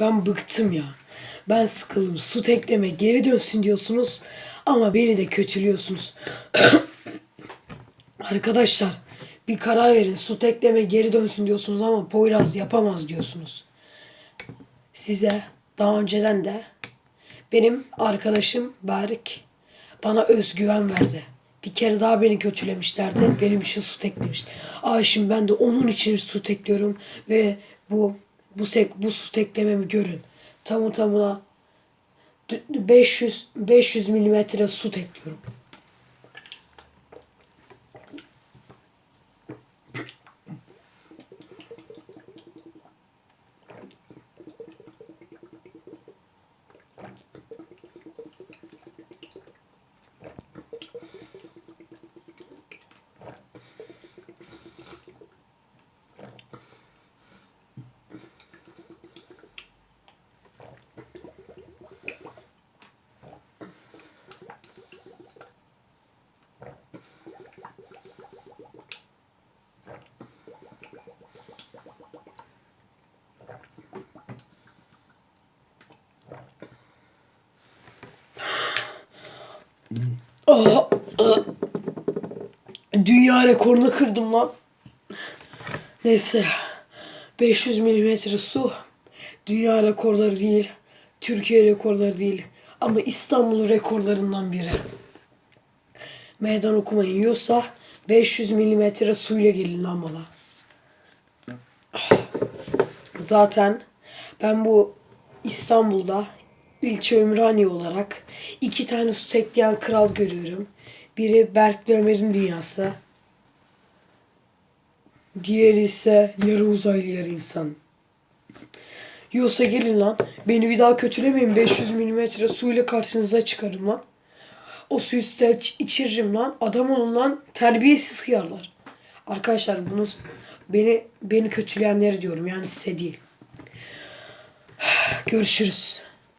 Ben bıktım ya. Ben sıkıldım. Su tekleme geri dönsün diyorsunuz. Ama beni de kötülüyorsunuz. Arkadaşlar bir karar verin. Su tekleme geri dönsün diyorsunuz ama Poyraz yapamaz diyorsunuz. Size daha önceden de benim arkadaşım Berk bana özgüven verdi. Bir kere daha beni kötülemişlerdi. Benim için su teklemiş. Aa şimdi ben de onun için su tekliyorum ve bu bu sek bu su teklememi görün. Tamı tamına d- 500 500 milimetre su tekliyorum. Aa. Dünya rekorunu kırdım lan. Neyse. 500 milimetre su. Dünya rekorları değil. Türkiye rekorları değil. Ama İstanbul rekorlarından biri. Meydan okuma yiyorsa 500 milimetre suyla gelin lan bana. Zaten ben bu İstanbul'da ilçe Ümraniye olarak iki tane su tekleyen kral görüyorum. Biri Berk Ömer'in dünyası. Diğeri ise yarı uzaylı yarı insan. Yoksa gelin lan. Beni bir daha kötülemeyin. 500 milimetre suyla karşınıza çıkarım lan. O suyu size iç- içiririm lan. Adam olun lan. Terbiyesiz hıyarlar. Arkadaşlar bunu beni beni kötüleyenleri diyorum. Yani size değil. Görüşürüz.